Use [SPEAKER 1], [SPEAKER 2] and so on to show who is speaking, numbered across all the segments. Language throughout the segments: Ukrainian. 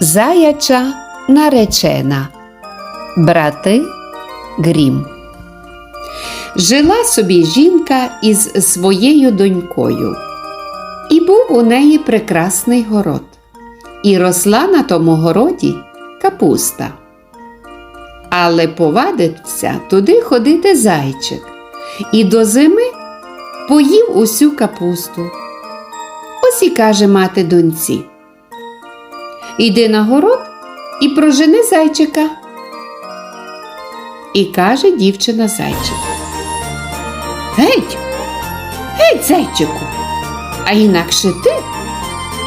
[SPEAKER 1] Заяча наречена. Брати Грім. Жила собі жінка із своєю донькою. І був у неї прекрасний город. І росла на тому городі капуста. Але повадився туди ходити зайчик, і до зими поїв усю капусту. Ось і каже мати доньці. Іди на город і прожени зайчика. І каже дівчина зайчику. Геть, геть, зайчику, а інакше ти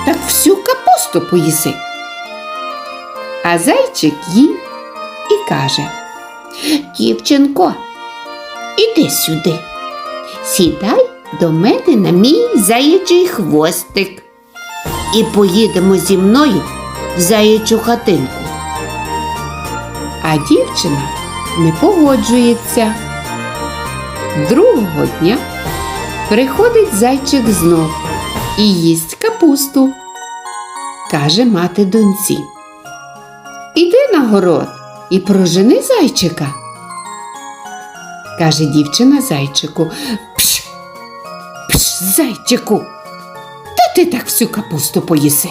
[SPEAKER 1] так всю капусту поїси. А зайчик їв і каже Дівчинко, іди сюди, сідай до мене на мій заячий хвостик і поїдемо зі мною в заячу хатинку. А дівчина не погоджується. Другого дня приходить зайчик знов і їсть капусту. Каже мати доньці. Іди на город і прожени зайчика. Каже дівчина зайчику. Пш, пш, зайчику, та ти так всю капусту поїси.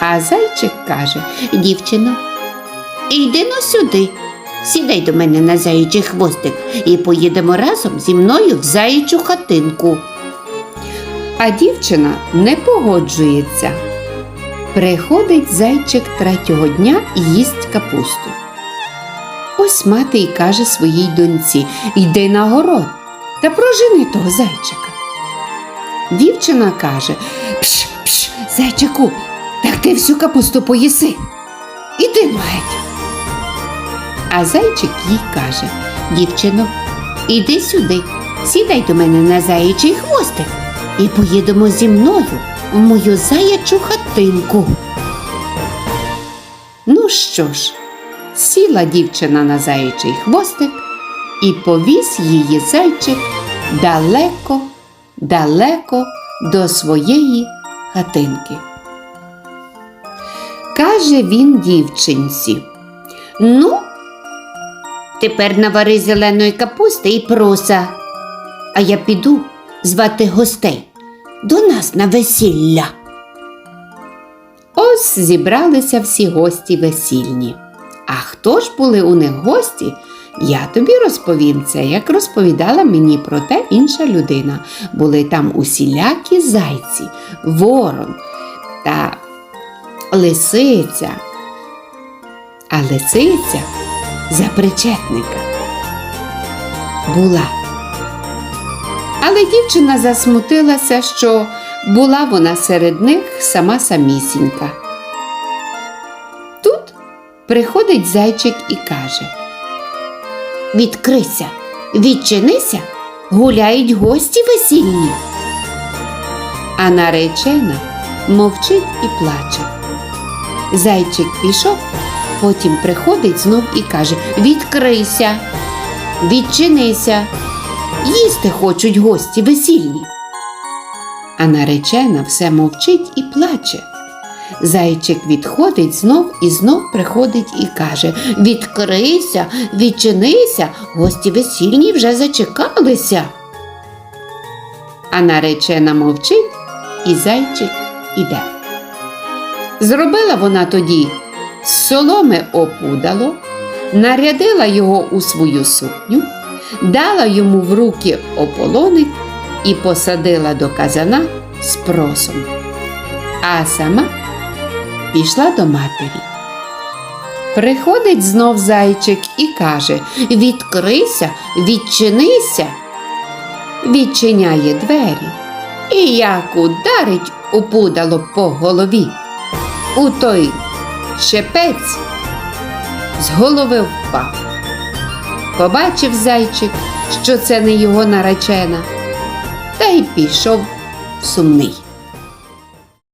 [SPEAKER 1] А зайчик каже, дівчино, іди но сюди. Сідай до мене на заячий хвостик і поїдемо разом зі мною в заячу хатинку. А дівчина не погоджується. Приходить зайчик третього дня і їсть капусту. Ось мати й каже своїй доньці Йди на город та прожени того зайчика. Дівчина каже Пш, пш, зайчику, так ти всю капусту поїси. Іди геть. А зайчик їй каже Дівчино, іди сюди, сідай до мене на заячий хвостик і поїдемо зі мною в мою заячу хатинку. Ну що ж, сіла дівчина на заячий хвостик і повіз її зайчик далеко, далеко до своєї хатинки. Каже він дівчинці. Ну, тепер навари зеленої капусти і проса, а я піду звати гостей до нас на весілля. Ось зібралися всі гості весільні. А хто ж були у них гості? Я тобі розповім це, як розповідала мені про те інша людина. Були там усілякі зайці, ворон та лисиця. А лисиця за причетника була. Але дівчина засмутилася, що була вона серед них сама самісінька. Тут приходить зайчик і каже Відкрися, відчинися, гуляють гості весільні. А наречена мовчить і плаче. Зайчик пішов, потім приходить знов і каже Відкрийся, відчинися, їсти хочуть гості весільні. А наречена все мовчить і плаче. Зайчик відходить знов і знов приходить і каже Відкрийся, відчинися, гості весільні вже зачекалися. А наречена мовчить, і зайчик іде. Зробила вона тоді з соломи опудало, нарядила його у свою сукню, дала йому в руки ополоник і посадила до казана з просом. А сама пішла до матері. Приходить знов зайчик і каже Відкрийся, відчинися. Відчиняє двері і як ударить опудало по голові. У той щепець з голови впав. Побачив зайчик, що це не його наречена, та й пішов сумний.